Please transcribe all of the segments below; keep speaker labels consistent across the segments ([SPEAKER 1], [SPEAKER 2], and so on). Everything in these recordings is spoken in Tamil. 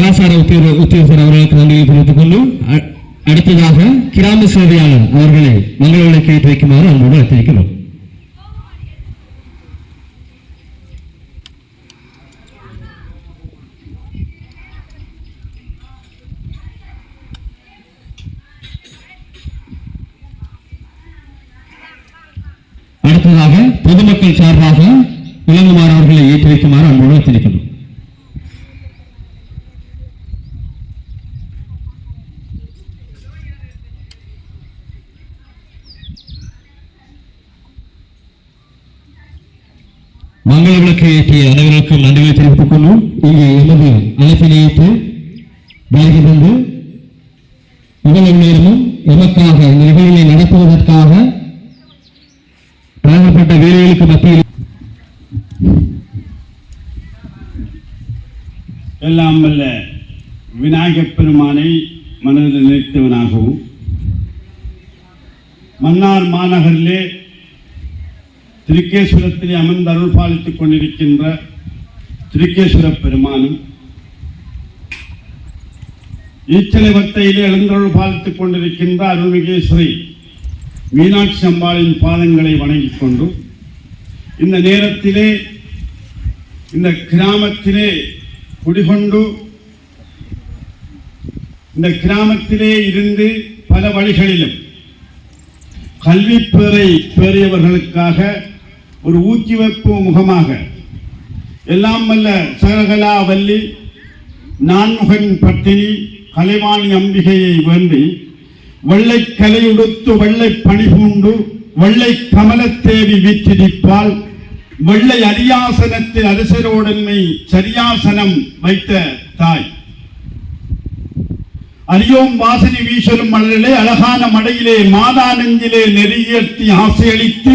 [SPEAKER 1] கலாச்சார உத்தியோக உத்தியோகர் அவர்களுக்கு நன்றியை தெரிவித்துக் கொண்டு அடுத்ததாக கிராம சேவையாளர் அவர்களை மங்கள கேட்டு வைக்குமாறு அன்போடு அழைத்திருக்கிறோம் அடுத்ததாக பொதுமக்கள் சார்பாக இளங்குமார் அவர்களை ஏற்றி வைக்குமாறு அன்போடு அழைத்திருக்கிறோம் ஏற்றிய அனைவருக்கும் நன்றிகளை தெரிவித்துக் கொள்வோம். இங்கே எமது அழைப்பினை ஏற்று வருகை தந்து இவ்வளவு நேரமும் எமக்காக இந்த நிகழ்வினை நடத்துவதற்காக வழங்கப்பட்ட வேலைகளுக்கு மத்தியில்
[SPEAKER 2] எல்லாம் வல்ல விநாயகப் பெருமானை மனதில் நினைத்தவனாகவும் மன்னார் மாநகரிலே திருக்கேஸ்வரத்திலே அமர்ந்து அருள் பாலித்துக் கொண்டிருக்கின்ற திருக்கேஸ்வர பெருமானும் ஈச்சலைவத்தையிலே எழுந்தருள் பாலித்துக் கொண்டிருக்கின்ற அருள்மிகேஸ்வரி மீனாட்சி அம்பாளின் பாதங்களை வணங்கிக் கொண்டும் இந்த நேரத்திலே இந்த கிராமத்திலே குடிகொண்டு இந்த கிராமத்திலே இருந்து பல வழிகளிலும் கல்வி பேரை பேறியவர்களுக்காக ஒரு ஊக்குவிப்பு முகமாக. எல்லாம் வல்ல சகலகலா நான்முகன் பட்டினி கலைவாணி அம்பிகையை வேண்டி வெள்ளை கலையுடுத்து வெள்ளை பணிபூண்டு வெள்ளை கமலத்தேவி வீற்றிருப்பால் வெள்ளை அரியாசனத்தில் அரசரோடன்மை சரியாசனம் வைத்த தாய். அரியோம் வாசனை வீசலும் மலரிலே அழகான மடையிலே மாதா நெஞ்சிலே நெறியேற்றி ஆசையளித்து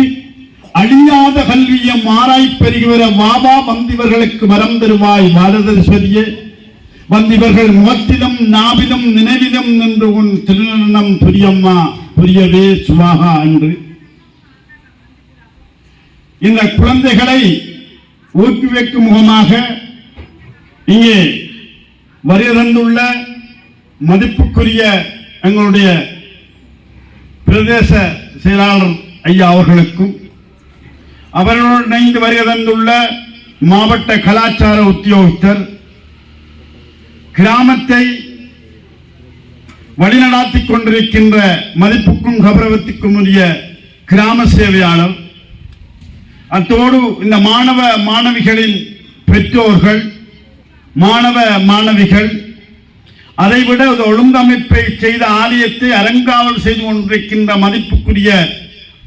[SPEAKER 2] அழியாத கல்வியம் ஆராய் பெருகிவர வாவா வந்திவர்களுக்கு வரம் தருவாய் பாரதரிசரியே வந்திவர்கள் முகத்திலும் நாவிலும் நினைவிலும் நின்று உன் திருநம் புரியம்மா புரியவே சுவாகா என்று. இந்த குழந்தைகளை ஊக்குவிக்கும் முகமாக இங்கே வரிதந்துள்ள மதிப்புக்குரிய எங்களுடைய பிரதேச செயலாளர் ஐயா அவர்களுக்கும் அவர்களுடன் இணைந்து வருகை தந்துள்ள மாவட்ட கலாச்சார உத்தியோகத்தர் கிராமத்தை வழிநடாத்திக் கொண்டிருக்கின்ற மதிப்புக்கும் கௌரவத்துக்கும் உரிய கிராம சேவையாளர் அத்தோடு இந்த மாணவ மாணவிகளின் பெற்றோர்கள் மாணவ மாணவிகள் அதைவிட ஒரு ஒழுங்கமைப்பை செய்த ஆலயத்தை அரங்காவல் செய்து கொண்டிருக்கின்ற மதிப்புக்குரிய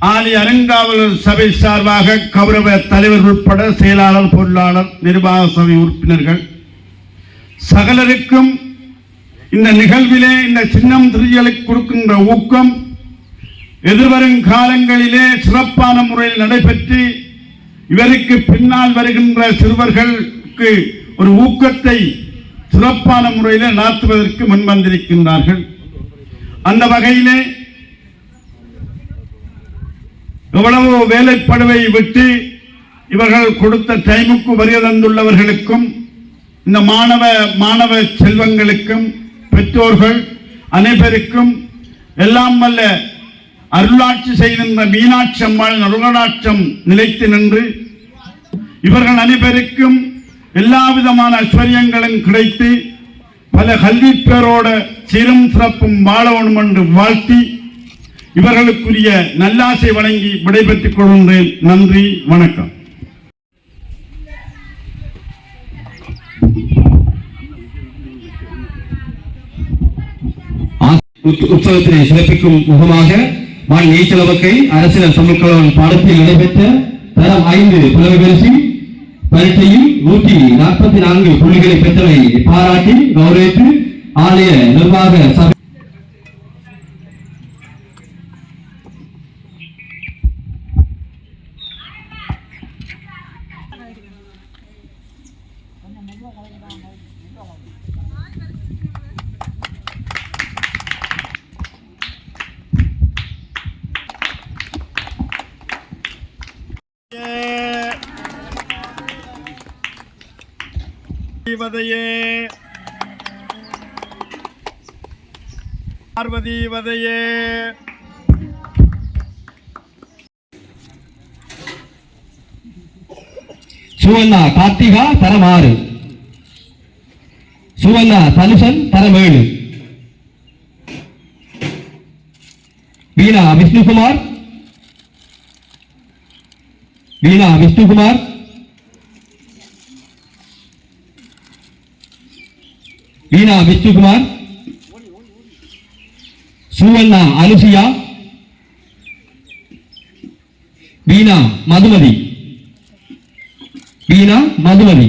[SPEAKER 2] ஆலி அலங்காவலர் சபை சார்பாக கௌரவ தலைவர் உட்பட செயலாளர் பொருளாளர் நிர்வாக சபை உறுப்பினர்கள். சகலருக்கும் இந்த நிகழ்விலே இந்த சின்னம் திருஜலுக்கு கொடுக்கின்ற ஊக்கம் எதிர்வரும் காலங்களிலே சிறப்பான முறையில் நடைபெற்று இவருக்கு பின்னால் வருகின்ற சிறுவர்களுக்கு ஒரு ஊக்கத்தை சிறப்பான முறையில் நடத்துவதற்கு முன்வந்திருக்கின்றார்கள். அந்த வகையிலே எவ்வளவு வேலைப்படுவை விட்டு இவர்கள் கொடுத்த டைமுக்கு வருகை தந்துள்ளவர்களுக்கும் இந்த மாணவ மாணவ செல்வங்களுக்கும் பெற்றோர்கள் அனைவருக்கும் எல்லாம் வல்ல அருளாட்சி செய்கின்ற மீனாட்சி அம்மாள் அருளாட்சம் நிலைத்து நின்று இவர்கள் அனைவருக்கும் எல்லா விதமான ஐஸ்வர்யங்களும் கிடைத்து பல கல்வி பேரோட சீரும் சிறப்பும் வாழணும் என்று வாழ்த்தி இவர்களுக்குரிய நல்லாசை வழங்கி விடைபெற்றுக் கொள்கின்றேன். நன்றி வணக்கம்.
[SPEAKER 1] உற்சவத்தினை சிறப்பிக்கும் முகமாக மான் நீச்சலவக்கை அரசியல் தமிழ்கலவன் பாடத்தில் நடைபெற்ற தரம் ஐந்து புலமை பரிசு பரீட்சையில் நூற்றி நாற்பத்தி நான்கு புள்ளிகளை பெற்றவை பாராட்டி கௌரவித்து ஆலய நிர்வாக சபை
[SPEAKER 2] வதையே பார்வதி வதையே
[SPEAKER 1] சுவண்ணா கார்த்திகா தரம் ஆறு சுவண்ணா தனுஷன் தரம் ஏழு வீணா விஷ்ணுகுமார். வீணா விஷ்ணுகுமார். வீணா விஷ்ணுகுமார் சுவண்ணா அனுசியா வீணா மதுமதி. வீணா மதுமதி.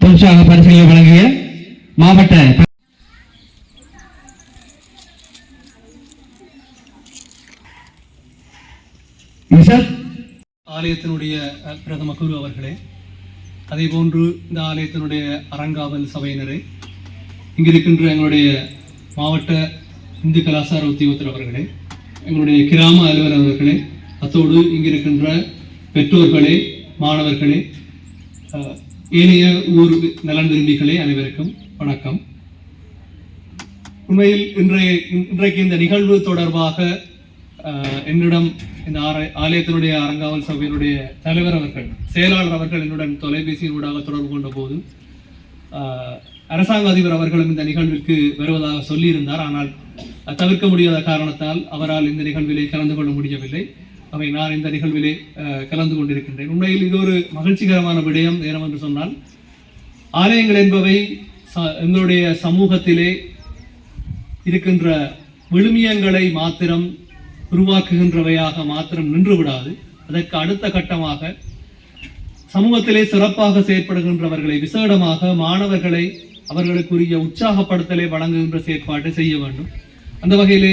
[SPEAKER 1] புதுசாக பரிசீலனை வழங்கிய மாவட்ட
[SPEAKER 3] ஆலயத்தினுடைய பிரதம குரு அவர்களே அதே போன்று இந்த ஆலயத்தினுடைய அறங்காவல் சபையினரே இங்கிருக்கின்ற எங்களுடைய மாவட்ட இந்து கலாச்சார உத்தியோகத்தர் அவர்களே எங்களுடைய கிராம அலுவலர் அவர்களே அத்தோடு இங்கிருக்கின்ற பெற்றோர்களே மாணவர்களே ஏனைய ஊர் நலன் விரும்பிகளே அனைவருக்கும் வணக்கம். உண்மையில் இன்றைய இன்றைக்கு இந்த நிகழ்வு தொடர்பாக என்னிடம் இந்த ஆலயத்தினுடைய அரங்காவல் சபையினுடைய தலைவர் அவர்கள் செயலாளர் அவர்கள் என்னுடன் தொலைபேசியின் ஊடாக தொடர்பு கொண்ட போது அரசாங்க அதிபர் அவர்களும் இந்த நிகழ்விற்கு வருவதாக சொல்லியிருந்தார். ஆனால் தவிர்க்க முடியாத காரணத்தால் அவரால் இந்த நிகழ்விலே கலந்து கொள்ள முடியவில்லை. அவை நான் இந்த நிகழ்விலே கலந்து கொண்டிருக்கின்றேன். உண்மையில் இது ஒரு மகிழ்ச்சிகரமான விடயம் நேரம் என்று சொன்னால் ஆலயங்கள் என்பவை ச- எங்களுடைய சமூகத்திலே இருக்கின்ற விழுமியங்களை மாத்திரம் உருவாக்குகின்றவையாக மாத்திரம் நின்று விடாது அதற்கு அடுத்த கட்டமாக சமூகத்திலே சிறப்பாக செயற்படுகின்றவர்களை விசேடமாக மாணவர்களை அவர்களுக்குரிய உற்சாகப்படுத்தலை வழங்குகின்ற செயற்பாட்டை செய்ய வேண்டும். அந்த வகையிலே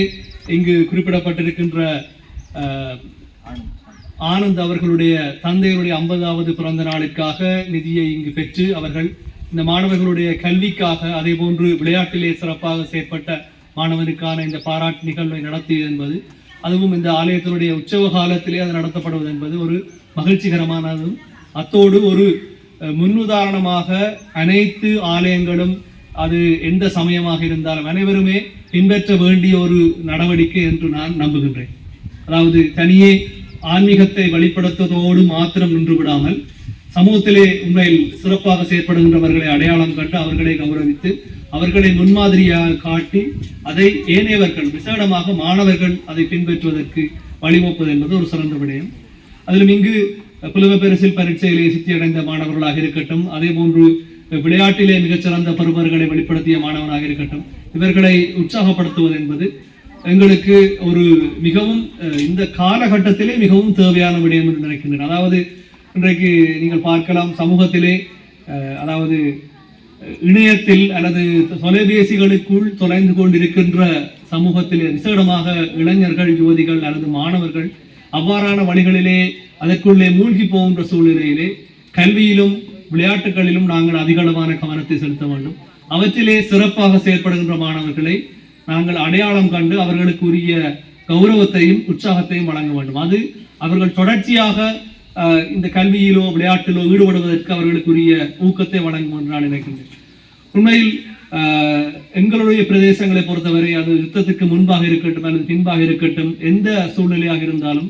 [SPEAKER 3] இங்கு குறிப்பிடப்பட்டிருக்கின்ற ஆனந்த் அவர்களுடைய தந்தையருடைய ஐம்பதாவது பிறந்த நாளுக்காக நிதியை இங்கு பெற்று அவர்கள் இந்த மாணவர்களுடைய கல்விக்காக அதே போன்று விளையாட்டிலே சிறப்பாக செயற்பட்ட மாணவனுக்கான இந்த பாராட்டு நிகழ்வை நடத்தியது என்பது அதுவும் இந்த ஆலயத்தினுடைய உற்சவ காலத்திலே அது நடத்தப்படுவது என்பது ஒரு மகிழ்ச்சிகரமானதும் அத்தோடு ஒரு முன்னுதாரணமாக அனைத்து ஆலயங்களும் அது எந்த சமயமாக இருந்தாலும் அனைவருமே பின்பற்ற வேண்டிய ஒரு நடவடிக்கை என்று நான் நம்புகின்றேன். அதாவது தனியே ஆன்மீகத்தை வெளிப்படுத்துவதோடு மாத்திரம் நின்று விடாமல் சமூகத்திலே உண்மையில் சிறப்பாக செயற்படுகின்றவர்களை அடையாளம் கண்டு அவர்களை கௌரவித்து அவர்களை முன்மாதிரியாக காட்டி அதை ஏனையவர்கள் விசேடமாக மாணவர்கள் அதை பின்பற்றுவதற்கு வழிவகுப்பது என்பது ஒரு சிறந்த விடயம். அதிலும் இங்கு புலவ பரிசில் பரீட்சையிலே சித்தியடைந்த மாணவர்களாக இருக்கட்டும் அதே போன்று விளையாட்டிலே மிகச்சிறந்த பருவர்களை வெளிப்படுத்திய மாணவனாக இருக்கட்டும் இவர்களை உற்சாகப்படுத்துவது என்பது எங்களுக்கு ஒரு மிகவும் இந்த காலகட்டத்திலே மிகவும் தேவையான விடயம் என்று நினைக்கின்றேன் அதாவது இன்றைக்கு நீங்கள் பார்க்கலாம் சமூகத்திலே அதாவது இணையத்தில் அல்லது தொலைபேசிகளுக்குள் தொலைந்து கொண்டிருக்கின்ற சமூகத்தில் விசேடமாக இளைஞர்கள் யுவதிகள் அல்லது மாணவர்கள் அவ்வாறான வழிகளிலே அதற்குள்ளே மூழ்கி போகின்ற சூழ்நிலையிலே கல்வியிலும் விளையாட்டுகளிலும் நாங்கள் அதிகளவான கவனத்தை செலுத்த வேண்டும். அவற்றிலே சிறப்பாக செயற்படுகின்ற மாணவர்களை நாங்கள் அடையாளம் கண்டு அவர்களுக்கு உரிய கௌரவத்தையும் உற்சாகத்தையும் வழங்க வேண்டும். அது அவர்கள் தொடர்ச்சியாக இந்த கல்வியிலோ விளையாட்டிலோ ஈடுபடுவதற்கு அவர்களுக்குரிய ஊக்கத்தை வழங்கும் என்று நான் நினைக்கின்றேன். உண்மையில் எங்களுடைய பிரதேசங்களை பொறுத்தவரை அது யுத்தத்துக்கு முன்பாக இருக்கட்டும் அல்லது பின்பாக இருக்கட்டும் எந்த சூழ்நிலையாக இருந்தாலும்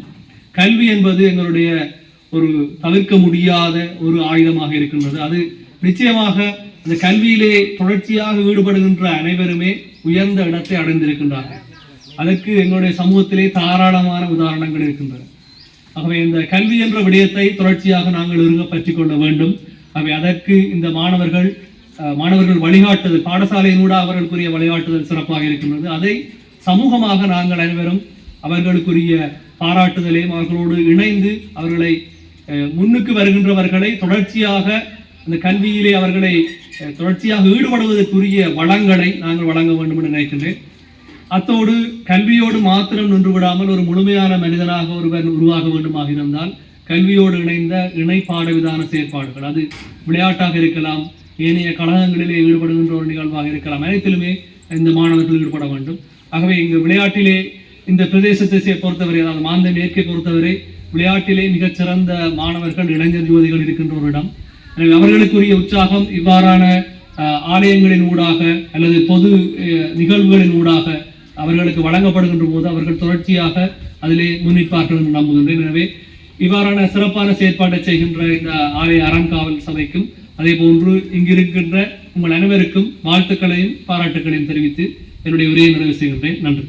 [SPEAKER 3] கல்வி என்பது எங்களுடைய ஒரு தவிர்க்க முடியாத ஒரு ஆயுதமாக இருக்கின்றது. அது நிச்சயமாக அந்த கல்வியிலே தொடர்ச்சியாக ஈடுபடுகின்ற அனைவருமே உயர்ந்த இடத்தை அடைந்திருக்கின்றார்கள். அதற்கு எங்களுடைய சமூகத்திலே தாராளமான உதாரணங்கள் இருக்கின்றன. ஆகவே இந்த கல்வி என்ற விடயத்தை தொடர்ச்சியாக நாங்கள் இருங்க பற்றி கொள்ள வேண்டும். ஆகவே அதற்கு இந்த மாணவர்கள் மாணவர்கள் வழிகாட்டுதல் பாடசாலையினூட அவர்களுக்குரிய வழிகாட்டுதல் சிறப்பாக இருக்கின்றது. அதை சமூகமாக நாங்கள் அனைவரும் அவர்களுக்குரிய பாராட்டுதலையும் அவர்களோடு இணைந்து அவர்களை முன்னுக்கு வருகின்றவர்களை தொடர்ச்சியாக அந்த கல்வியிலே அவர்களை தொடர்ச்சியாக ஈடுபடுவதற்குரிய வளங்களை நாங்கள் வழங்க வேண்டும் என்று நினைக்கின்றேன். அத்தோடு கல்வியோடு மாத்திரம் நின்று விடாமல் ஒரு முழுமையான மனிதனாக ஒருவன் உருவாக வேண்டுமாக இருந்தால் கல்வியோடு இணைந்த இணை பாடவிதான செயற்பாடுகள் அது விளையாட்டாக இருக்கலாம் ஏனைய கழகங்களிலே ஈடுபடுகின்ற ஒரு நிகழ்வாக இருக்கலாம் அனைத்திலுமே இந்த மாணவர்கள் ஈடுபட வேண்டும். ஆகவே இங்கு விளையாட்டிலே இந்த பிரதேசத்தை சே- பொறுத்தவரை அதாவது மாந்த மேற்கை பொறுத்தவரை விளையாட்டிலே மிகச்சிறந்த மாணவர்கள் இளைஞர் யுவதிகள் இருக்கின்ற ஒரு இடம். எனவே அவர்களுக்குரிய உற்சாகம் இவ்வாறான ஆலயங்களின் ஊடாக அல்லது பொது நிகழ்வுகளின் ஊடாக அவர்களுக்கு வழங்கப்படுகின்ற போது அவர்கள் தொடர்ச்சியாக அதிலே முன்னிப்பார்கள் என்று நம்புகின்றேன் எனவே இவ்வாறான சிறப்பான செயற்பாட்டை செய்கின்ற இந்த ஆலய அறங்காவல் சபைக்கும் அதே போன்று இங்கிருக்கின்ற உங்கள் அனைவருக்கும் வாழ்த்துக்களையும் பாராட்டுக்களையும் தெரிவித்து என்னுடைய உரையை நிறைவு செய்கின்றேன். நன்றி.